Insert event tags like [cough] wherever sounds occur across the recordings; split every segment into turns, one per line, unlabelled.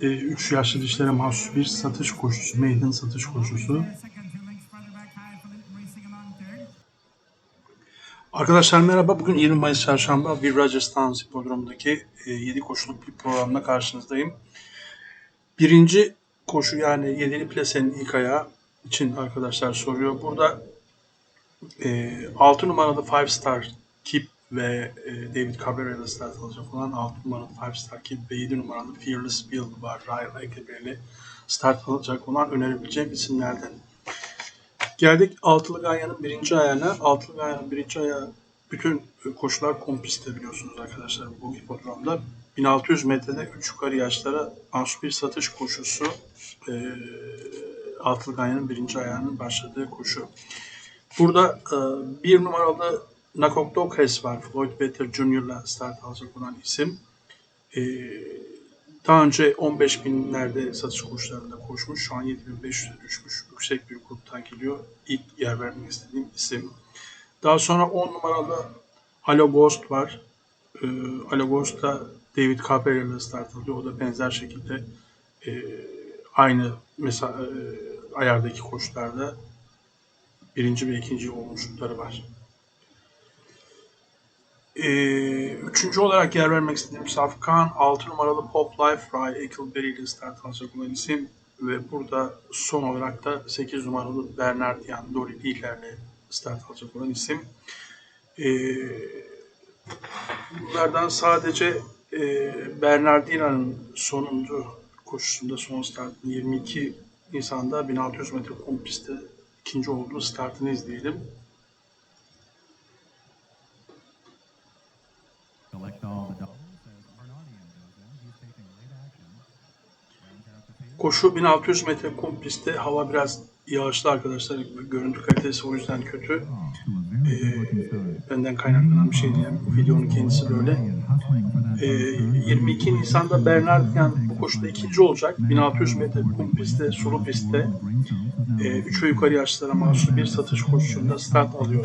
3 yaşlı dişlere mahsus bir satış koşusu, maiden satış koşusu. Arkadaşlar merhaba. Bugün 20 Mayıs Çarşamba bir Rajasthan Hipodromu'ndaki 7 koşuluk bir programla karşınızdayım. Birinci koşu yani 7'li plasenin ilk ayağı için arkadaşlar soruyor. Burada e, 6 numaralı 5 Star Keep ve e, David Cabrera ile start alacak olan 6 numaralı 5 Star Keep ve 7 numaralı Fearless Build var. Ryan Ekeber ile start alacak olan önerebileceğim isimlerden. Geldik Altılı Ganyan'ın birinci ayağına. Altılı Ganyan'ın birinci ayağı bütün koşular kompistte biliyorsunuz arkadaşlar bu hipodromda. 1600 metrede 3 yukarı yaşlara mahsus bir satış koşusu. E, Altılı Ganyan'ın birinci ayağının başladığı koşu. Burada e, bir numaralı Nakok Dokes var. Floyd Better Jr.'la start alacak olan isim. E, daha önce 15 binlerde satış koşularında koşmuş. Şu an 7500'e düşmüş. Yüksek bir gruptan geliyor. İlk yer vermek istediğim isim. Daha sonra 10 numaralı Alo Ghost var. E, Alo Ghost da David Cabrera ile start alıyor. O da benzer şekilde e, aynı mesela e, ayardaki koşularda birinci ve ikinci olmuşlukları var. Ee, üçüncü olarak yer vermek istediğim Safkan 6 numaralı Pop Life Fry Ekelberry ile start alacak olan isim ve burada son olarak da 8 numaralı Bernard Jan Dori ile start alacak olan isim. Ee, bunlardan sadece e, Bernardina'nın sonuncu koşusunda son startını 22 Nisan'da 1600 metre kum pistte ikinci olduğu startını izleyelim. Koşu 1600 metre kum pistte. Hava biraz yağışlı arkadaşlar. Görüntü kalitesi o yüzden kötü.
Start.
Benden kaynaklanan bir şey değil. Bu videonun kendisi böyle. Ee,
first turn.
22 Nisan'da Bernard Yan bu koşuda ikinci olacak. 1600 metre kum pistte, sulu pistte. 3 ve yukarı yaşlara mahsus bir satış koşusunda start alıyor.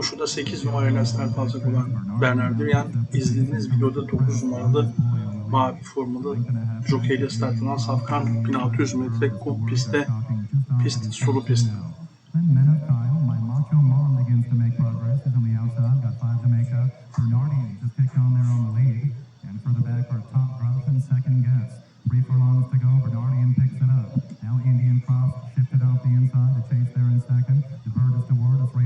Koşuda 8 numarayla start alacak olan Bernard Yan izlediğiniz videoda 9 numaralı mavi formulu jockey ile start alan Safkan 1600 metre kum pistte pist sulu pist.
Bernardian just.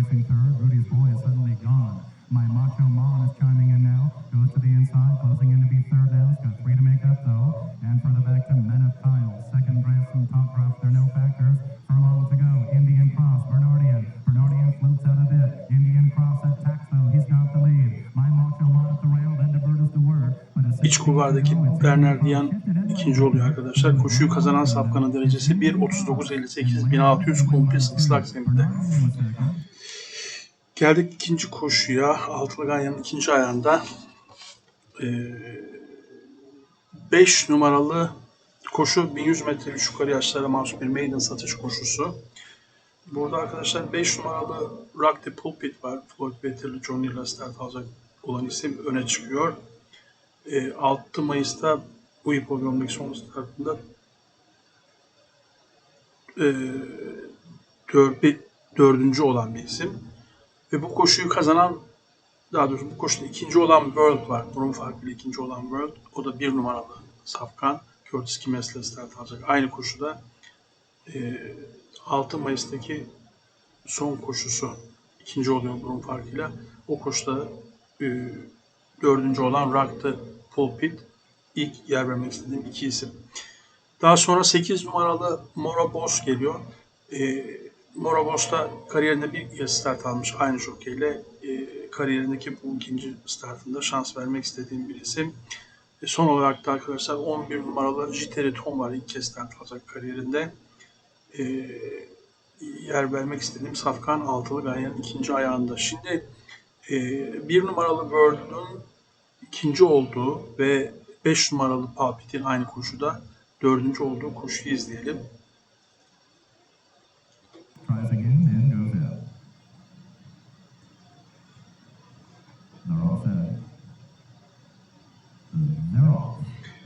Racing third. Rudy's boy is suddenly gone. My Macho Mom is chiming in now. Goes to the inside, closing in to be third now. He's got three to make up though. And further back to Men of Kyle. Second Branch from Top Gruff. They're no factors. Furlong to go. Indian Cross, Bernardian. Bernardian floats out a bit. Indian Cross attacks though. He's got the lead. My Macho Mom at the rail. Then the Bird is the word. But a
İç kulvardaki Bernard Yan ikinci oluyor arkadaşlar. Koşuyu kazanan Safkan'ın derecesi 1.39.58 1600 kumpis ıslak zeminde. Geldik ikinci koşuya. Altılı Ganyan'ın ikinci ayağında. 5 numaralı koşu 1100 metre 3 yukarı yaşlara mahsus bir maiden satış koşusu. Burada arkadaşlar 5 numaralı Rock the Pulpit var. Floyd Better'lı Johnny ile start alacak olan isim öne çıkıyor. E, 6 Mayıs'ta bu hipodromdaki son startında e, dör, bir- dördüncü olan bir isim. Ve bu koşuyu kazanan daha doğrusu bu koşuda ikinci olan World var. Burun farkıyla ikinci olan World. O da bir numaralı Safkan. Curtis Kimes'le start alacak. Aynı koşuda e, 6 Mayıs'taki son koşusu ikinci oluyor burun farkıyla. O koşuda e, dördüncü olan Rock the Pulpit. İlk yer vermek istediğim iki isim. Daha sonra 8 numaralı Mora Boss geliyor. E, Mora Boss da kariyerinde bir kez start almış aynı jokeyle. E, kariyerindeki bu ikinci startında şans vermek istediğim bir isim. E, son olarak da arkadaşlar 11 numaralı Jiteri Tom var. İlk kez start alacak kariyerinde. e, yer vermek istediğim Safkan altılı ganyanın ikinci ayağında. Şimdi e, bir numaralı World'un ikinci olduğu ve 5 numaralı Puppet'in aynı koşuda dördüncü olduğu koşuyu izleyelim.
Tries again and goes in. They're set. They're off.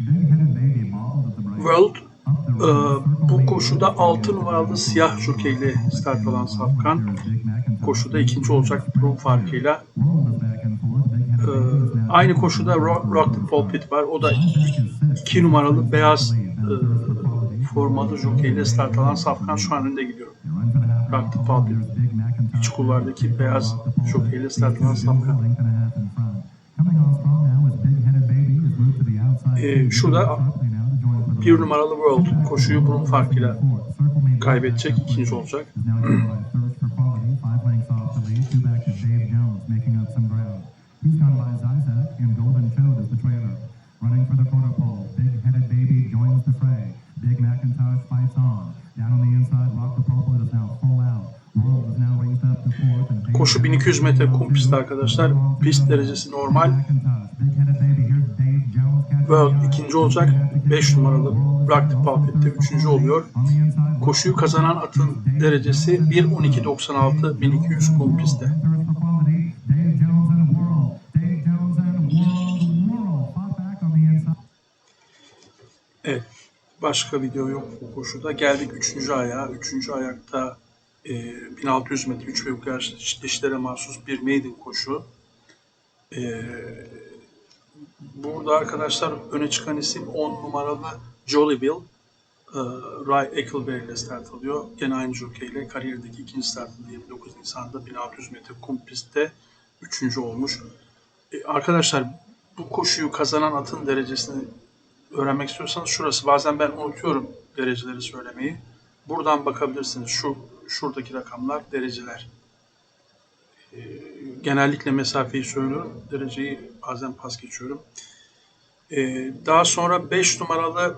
Big-headed baby modeled at the.
World Ee, bu koşuda 6 numaralı siyah jokeyle start alan Safkan koşuda ikinci olacak durum farkıyla. Ee, aynı koşuda Rock, the Pulpit var. O da 2 numaralı beyaz e, formalı jokeyle start alan Safkan şu an önde gidiyor. The Pulpit. İç kulvardaki beyaz jokeyle start alan Safkan. Ee, şurada bir numaralı World koşuyu bunun farkıyla kaybedecek, ikinci olacak.
Running for the quarter pole, big-headed baby joins the fray. Big Macintosh fights on. Down on the inside, Rock the Pulpit is now full out. World is now raced up to fourth and
Koşu 1200 metre kum pisti arkadaşlar. Pist derecesi normal. World ikinci olacak. 5 numaralı Rock the Pulpit'te üçüncü oluyor. Koşuyu kazanan atın derecesi 1.12.96 1200 kum pistte. Evet. Başka video yok bu koşuda. Geldik 3. ayağa. 3. ayakta e, 1600 metre 3 ve yukarı dişlere mahsus bir maiden koşu. E, burada arkadaşlar öne çıkan isim 10 numaralı Jollyville. E, Ray Eccleberry ile start alıyor. Gene aynı jokeyle kariyerdeki ikinci startında 29 Nisan'da 1600 metre kum pistte 3. olmuş. E, arkadaşlar bu koşuyu kazanan atın derecesini öğrenmek istiyorsanız şurası. Bazen ben unutuyorum dereceleri söylemeyi. Buradan bakabilirsiniz. Şu şuradaki rakamlar dereceler. Ee, genellikle mesafeyi söylüyorum. Dereceyi bazen pas geçiyorum. Ee, daha sonra 5 numaralı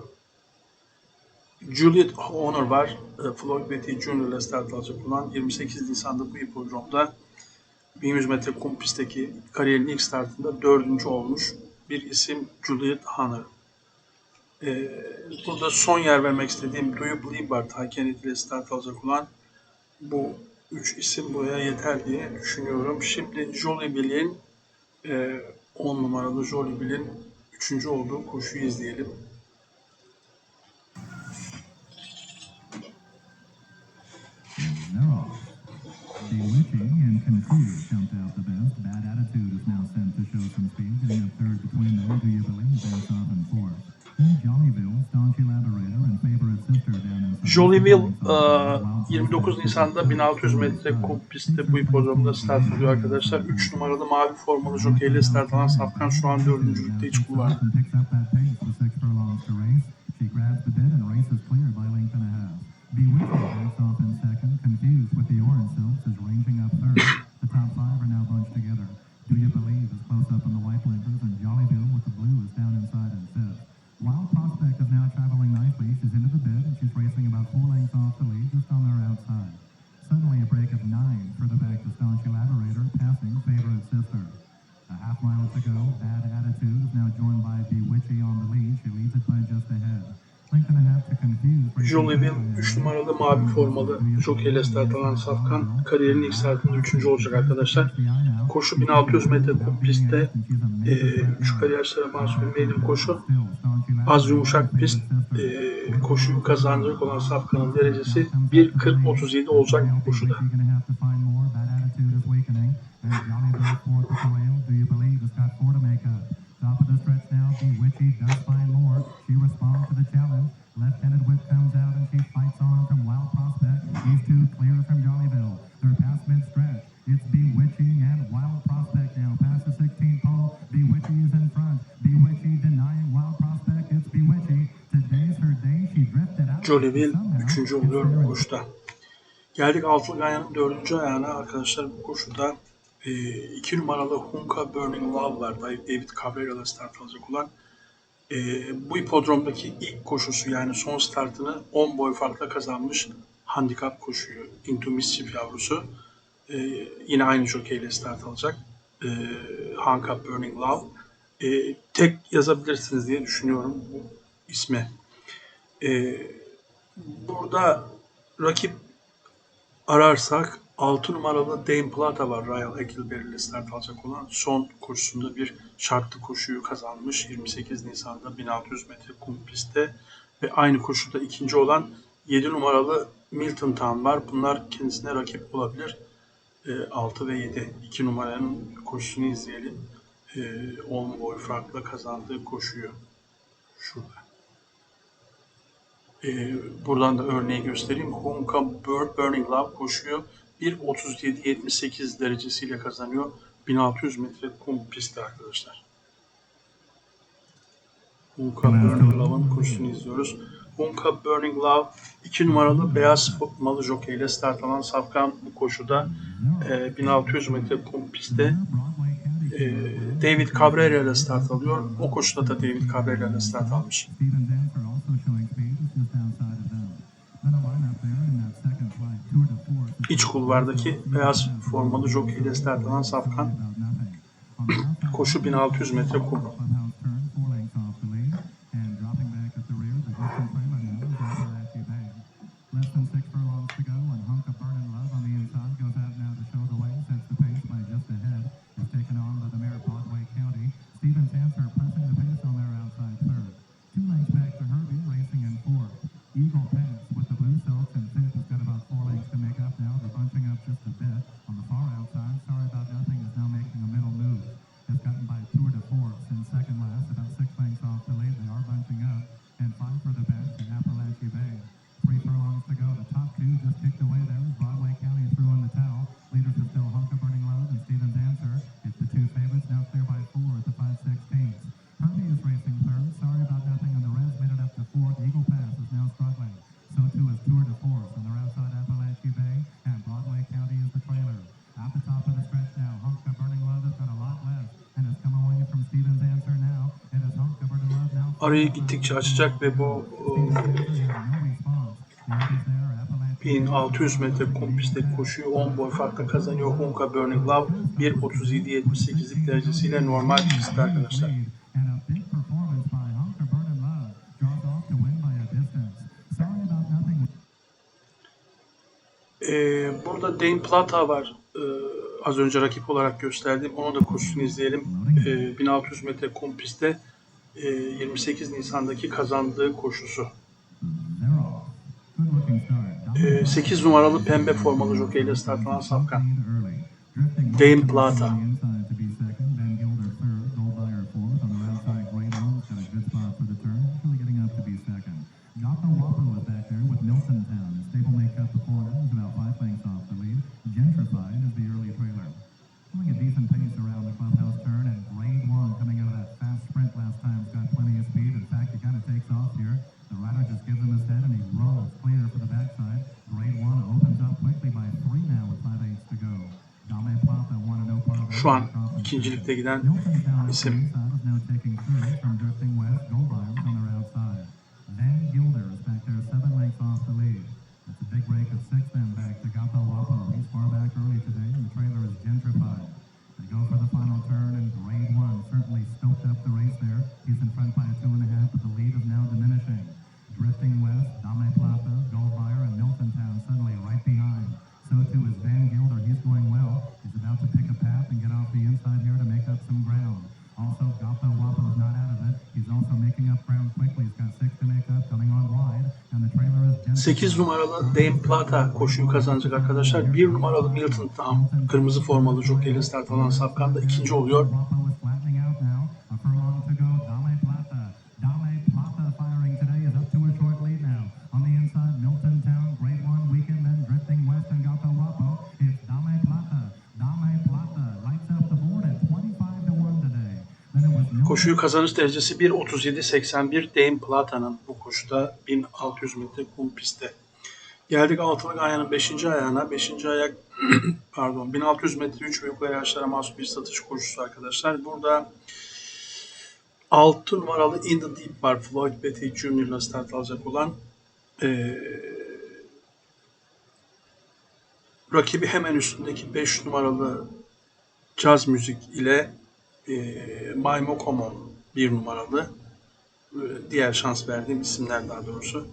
Juliet Honor var. Ee, Floyd Betty Jr. ile start alacak olan 28 Nisan'da bu hipodromda 1100 metre kum pistteki kariyerin ilk startında dördüncü olmuş bir isim Juliet Honor. Ee, burada son yer vermek istediğim Do You Believe var. Ta Kennedy ile start alacak olan bu üç isim buraya yeter diye düşünüyorum. Şimdi Jolie Bill'in e, 10 numaralı Jolie Bill'in 3. olduğu koşuyu izleyelim.
Bad attitude is now sent to show some speed, getting up third between them. Do you believe that's off in fourth? Jollyville
e, 29 Nisan'da 1600 metre kum pistte bu hipodromda start alıyor arkadaşlar. 3 numaralı mavi formalı jokeyle start alan Safkan şu an 4. ligde iç kulvarda.
and picks [laughs] up that pace with six furlongs to race. She grabs confuse.
Jollyville 3 numaralı mavi formalı jokeyle start alan Safkan kariyerin ilk startında 3. olacak arkadaşlar. Koşu 1600 metre kum pistte e, 3 kariyerlere mahsus bir maiden koşu. Az yumuşak pist e, koşuyu kazanacak olan Safkan'ın derecesi 1.40-37 olacak koşuda.
Top of the stretch now, Bewitchy does find more. She responds to the challenge. Left-handed whip comes out and she fights on from Wild Prospect. These two clear from Jollyville. They're past mid-stretch. It's Bewitching and Wild Prospect now past the 16 pole. Bewitchy is in front. Bewitchy denying Wild Prospect. It's Bewitchy. Today's her day. She drifted out.
Jollyville
Somehow,
3. oluyor koşuda. Geldik Altılı Ganyan'ın 4. ayağına arkadaşlar bu koşuda 2 numaralı Hunka Burning Love var. David Cabrera ile start alacak olan. E, bu hipodromdaki ilk koşusu yani son startını 10 boy farkla kazanmış handikap koşuyu Into Mischief yavrusu. E, yine aynı jokeyle start alacak. E, Hanka Burning Love. E, tek yazabilirsiniz diye düşünüyorum bu isme. E, burada rakip ararsak 6 numaralı Dame Plata var Royal Eckleberry ile start alacak olan. Son koşusunda bir şartlı koşuyu kazanmış. 28 Nisan'da 1600 metre kum pistte. Ve aynı koşuda ikinci olan 7 numaralı Milton Town var. Bunlar kendisine rakip olabilir. E, 6 ve 7. 2 numaranın koşusunu izleyelim. E, 10 boy farkla kazandığı koşuyu. Şurada. Ee, buradan da örneği göstereyim. Honka Bur- Burning Love koşuyor. 1.37.78 derecesiyle kazanıyor. 1600 metre kum pisti arkadaşlar. Honka Burning Love'ın koşusunu izliyoruz. Honka Burning Love 2 numaralı beyaz malı jockey ile start alan Safkan bu koşuda e, 1600 metre kum pistte e, David Cabrera ile start alıyor. O koşuda da David Cabrera ile start almış. İç kulvardaki beyaz formalı jockey alan Safkan koşu 1600 metre kum.
They are bunching up. And five for the best in Appalachia Bay. Three furlongs to go. The top two just kicked away there
Arayı gittikçe açacak ve bu e, 1600 metre kum pistte koşuyu 10 boy farkla kazanıyor. Honka Burning Love 1.37.78'lik derecesiyle normal pistte arkadaşlar. Ee, burada Dane Plata var. Ee, az önce rakip olarak gösterdiğim. Onun da koşusunu izleyelim. Ee, 1600 metre kum pistte e, 28 Nisan'daki kazandığı koşusu.
They're off. Good looking start.
Ee, 8 numaralı pembe formalı jockey ile start alan Safkan. Dame Plata.
on the inside to be second. Van Gilder third. Goldmeyer fourth. On the outside, Great One's got a good spot for the turn. Actually getting up to be second. Gotha Whopper was back there with Milton Town. His stable make up the corner. About five lengths off is now diminishing. Drifting west, Dame Plata, Goldmeyer, and Milton Town suddenly right behind. So too is Van Gilder. He's going well. He's about to pick a path and get off the inside here to make up some ground. Also, Gapa Wapo is not out of it. He's also making up ground quickly. He's got six to make up, coming on wide, and the trailer is gentrified.
8 numaralı Dame Plata koşuyu kazanacak arkadaşlar. 1 numaralı Milton Town kırmızı formalı jockey ile start alan Safkan ikinci oluyor. Koşuyu kazanış derecesi 1.37.81 Dame Plata'nın bu koşuda 1600 metre kum pistte. Geldik altılık ayağının 5. ayağına. 5. ayak [clears throat] pardon 1600 metre 3 ve yukarı yaşlara mahsus bir satış koşusu arkadaşlar. Burada 6 numaralı In the Deep var. Floyd Betty Jr. ile start alacak olan. Ee, rakibi hemen üstündeki 5 numaralı caz müzik ile e, Maymo Common 1 numaralı e, diğer şans verdiğim isimler daha doğrusu.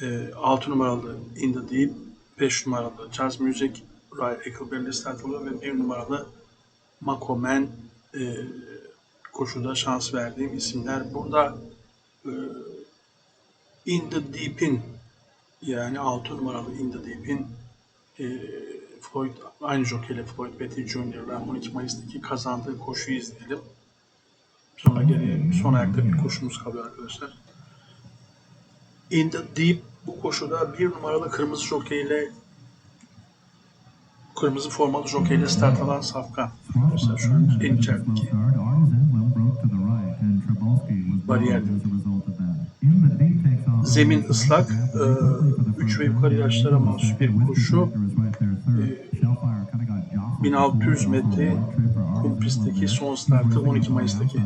E, 6 numaralı In the Deep, 5 numaralı Jazz Music, Ray Eckleberry start alıyor ve 1 numaralı Mako e, koşuda şans verdiğim isimler. Burada e, In the Deep'in yani 6 numaralı In the Deep'in e, Floyd aynı jokeyle Floyd Betty Jr.'la 12 Mayıs'taki kazandığı koşuyu izleyelim. Sonra geriye son ayakta bir koşumuz kalıyor arkadaşlar. In the Deep bu koşuda bir numaralı kırmızı jokeyle kırmızı formalı jokeyle start alan Safkan. Arkadaşlar şu an en içerideki bariyerde. Zemin ıslak, e, üç ve yukarı yaşlara mahsus bir koşu. E, 1600 metre kum pistteki son startı 12 Mayıs'taki. Uh,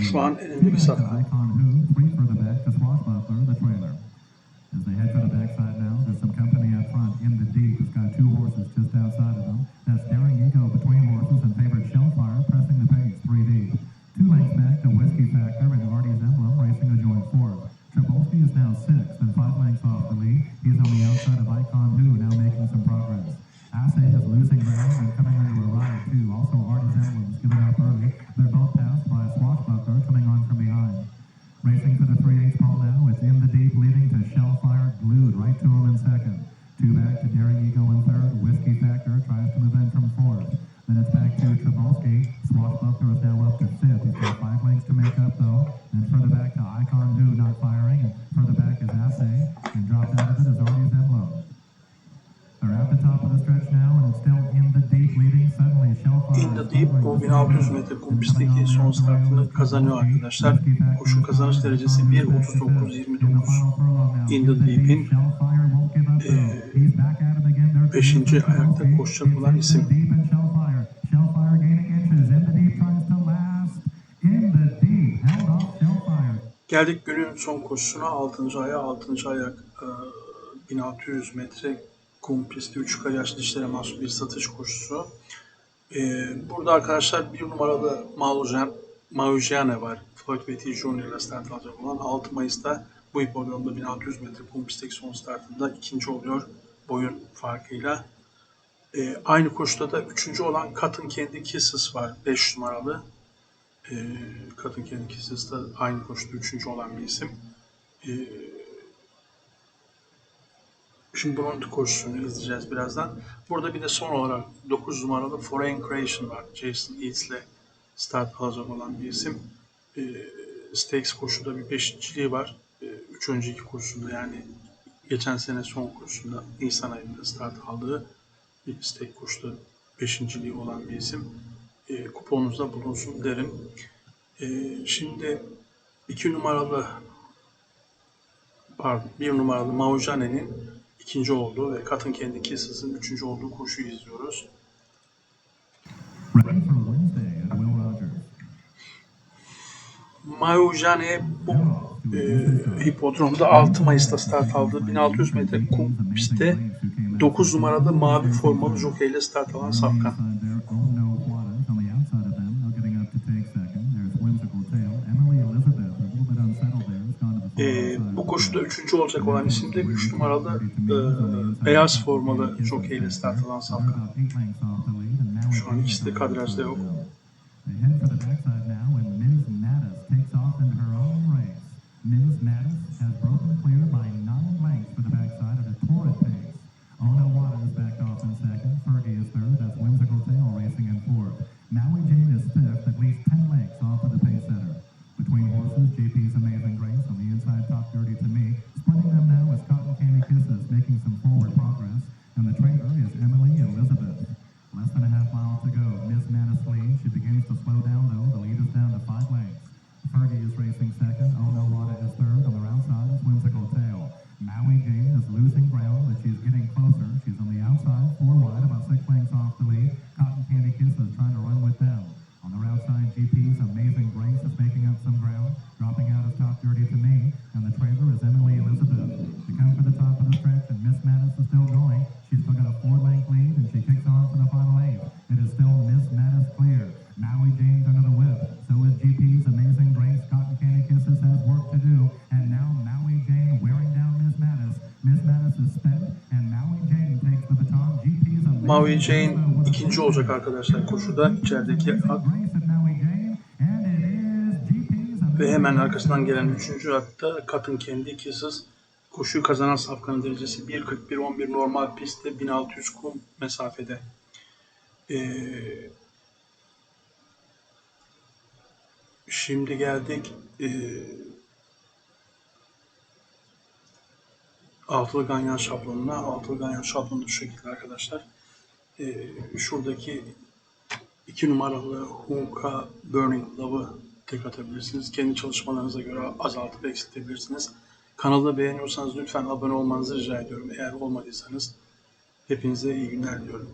Şu an elinde bir safkan.
As they head for the backside now, there's some company up front. In the deep, who's got two Is sixth and five lengths off the lead. He's on the outside of Icon Who, now making some progress. Assay is losing ground and coming under a ride too. Also, Artie's is giving up early. They're both passed by a Swashbuckler coming on from behind. Racing for the 3 8 ball now. It's in the deep, leading to Shellfire, glued right to him in second. Two back to Daring Eagle in third. Whiskey Factor tries to move in from fourth. Then it's back to Trabolsky. Swashbuckler is now up to fifth. He's got five lengths to make up though. And further back to Icon Do not firing. And further back is Assay. And dropped out of it is Artie's Emblem. They're at the top of the stretch now, and it's still in the deep, leading suddenly Shellfire.
In the Deep bu 1600 metre kum pistteki son startını kazanıyor arkadaşlar. Koşu kazanış derecesi 1.39.29. In the Deep'in eee, beşinci ayakta koşacak olan isim. Geldik günün son koşusuna 6. aya 6. ayak e, 1600 metre kum pisti 3 yukarı yaşlı dişlere mahsus bir satış koşusu. E, burada arkadaşlar bir numaralı Maujan, Maujane var. Floyd Betty Jr. ile start alacak olan 6 Mayıs'ta bu hipodromda 1600 metre kum pistteki son startında ikinci oluyor boyun farkıyla. E, aynı koşuda da üçüncü olan Cotton Candy Kisses var 5 numaralı. E, Cotton Candy Kisses da aynı koşuda üçüncü olan bir isim. E, Şimdi bunun koşusunu izleyeceğiz birazdan. Burada bir de son olarak 9 numaralı Foreign Creation var. Jason Eads ile start alacak olan bir isim. E, Stakes koşuda bir beşinciliği var. E, üç önceki koşusunda yani geçen sene son koşusunda Nisan ayında start aldığı bir stake koşuda beşinciliği olan bir isim. E, kuponunuzda bulunsun derim. E, şimdi iki numaralı pardon bir numaralı Maujane'nin ikinci olduğu ve Cotton Candy Kisses'ın üçüncü olduğu koşuyu izliyoruz. Maujane bu e, hipodromda 6 Mayıs'ta start aldı. 1600 metre kum pistte 9 numaralı mavi formalı jokeyle start alan Safkan. E, bu koşuda üçüncü olacak olan isim de 3 numaralı e, beyaz formalı jokeyle start alan Safkan. Şu an ikisi de kadrajda yok.
Now, and wide, about six Maui Jane
ikinci olacak arkadaşlar koşuda içerideki at ve hemen arkasından gelen üçüncü atta Cotton Candy Kisses koşuyu kazanan safkanın derecesi 1.41.11 normal pistte 1600 kum mesafede. Ee, şimdi geldik ee, altılı ganyan şablonuna. Altılı ganyan şablonu şu şekilde arkadaşlar. Ee, şuradaki iki numaralı Hunka Burning Love'ı tek atabilirsiniz. Kendi çalışmalarınıza göre azaltıp eksiltebilirsiniz. Kanalı beğeniyorsanız lütfen abone olmanızı rica ediyorum. Eğer olmadıysanız hepinize iyi günler diliyorum.